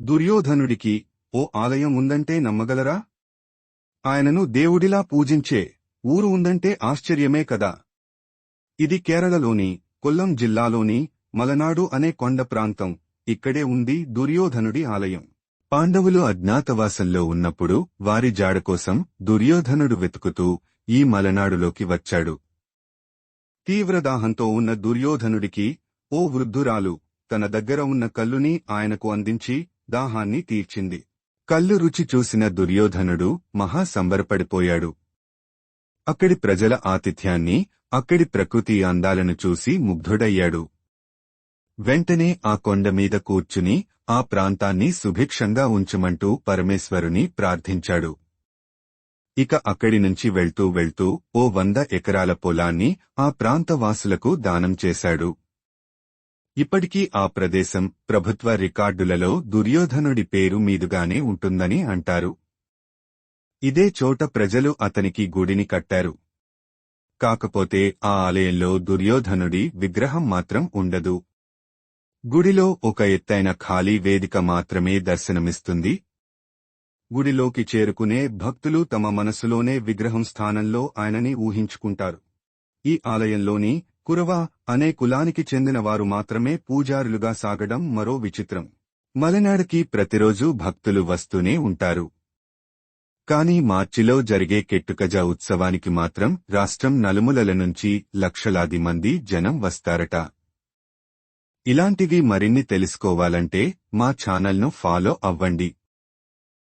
దుర్యోధనుడికి ఓ ఆలయం ఉందంటే నమ్మగలరా? ఆయనను దేవుడిలా పూజించే ఊరు ఉందంటే ఆశ్చర్యమే కదా. ఇది కేరళలోని కొల్లం జిల్లాలోని మలనాడు అనే కొండ ప్రాంతం. ఇక్కడే ఉంది దుర్యోధనుడి ఆలయం. పాండవులు అజ్ఞాతవాసంలో ఉన్నప్పుడు వారి జాడ కోసం దుర్యోధనుడు వెతుకుతూ ఈ మలనాడులోకి వచ్చాడు. తీవ్రదాహంతో ఉన్న దుర్యోధనుడికి ఓ వృద్ధురాలు తన దగ్గర ఉన్న కల్లుని ఆయనకు అందించి దాహాన్ని తీర్చింది. కళ్ళు రుచి చూసిన దుర్యోధనుడు మహా సంబరపడిపోయాడు. అక్కడి ప్రజల ఆతిథ్యాన్ని అక్కడి ప్రకృతి అందాలను చూసి ముగ్ధుడయ్యాడు. వెంటనే ఆ కొండ మీద కూర్చుని ఆ ప్రాంతాన్ని సుభిక్షంగా ఉంచమంటూ పరమేశ్వరుని ప్రార్థించాడు. ఇక అక్కడి నుంచి వెళ్తూ వెళ్తూ ఓ వంద ఎకరాల పొలాన్ని ఆ ప్రాంతవాసులకు దానం చేశాడు. ఇప్పటికీ ఆ ప్రదేశం ప్రభుత్వ రికార్డులలో దుర్యోధనుడి పేరు మీదుగానే ఉంటుందని అంటారు. ఇదే చోట ప్రజలు అతనికి గుడిని కట్టారు. కాకపోతే ఆ ఆలయంలో దుర్యోధనుడి విగ్రహం మాత్రం ఉండదు. గుడిలో ఒక ఎత్తైన ఖాళీ వేదిక మాత్రమే దర్శనమిస్తుంది. గుడిలోకి చేరుకునే భక్తులు తమ మనసులోనే విగ్రహం స్థానంలో ఆయనని ఊహించుకుంటారు. ఈ ఆలయంలోని కురవ అనే కులానికి చెందిన వారు మాత్రమే పూజారులుగా సాగడం మరో విచిత్రం. మలనాడుకి ప్రతిరోజూ భక్తులు వస్తూనే ఉంటారు. కాని మార్చిలో జరిగే కెట్టుకజ ఉత్సవానికి మాత్రం రాష్ట్రం నలుమూలల నుంచి లక్షలాది మంది జనం వస్తారట. ఇలాంటివి మరిన్ని తెలుసుకోవాలంటే మా ఛానల్ను ఫాలో అవ్వండి.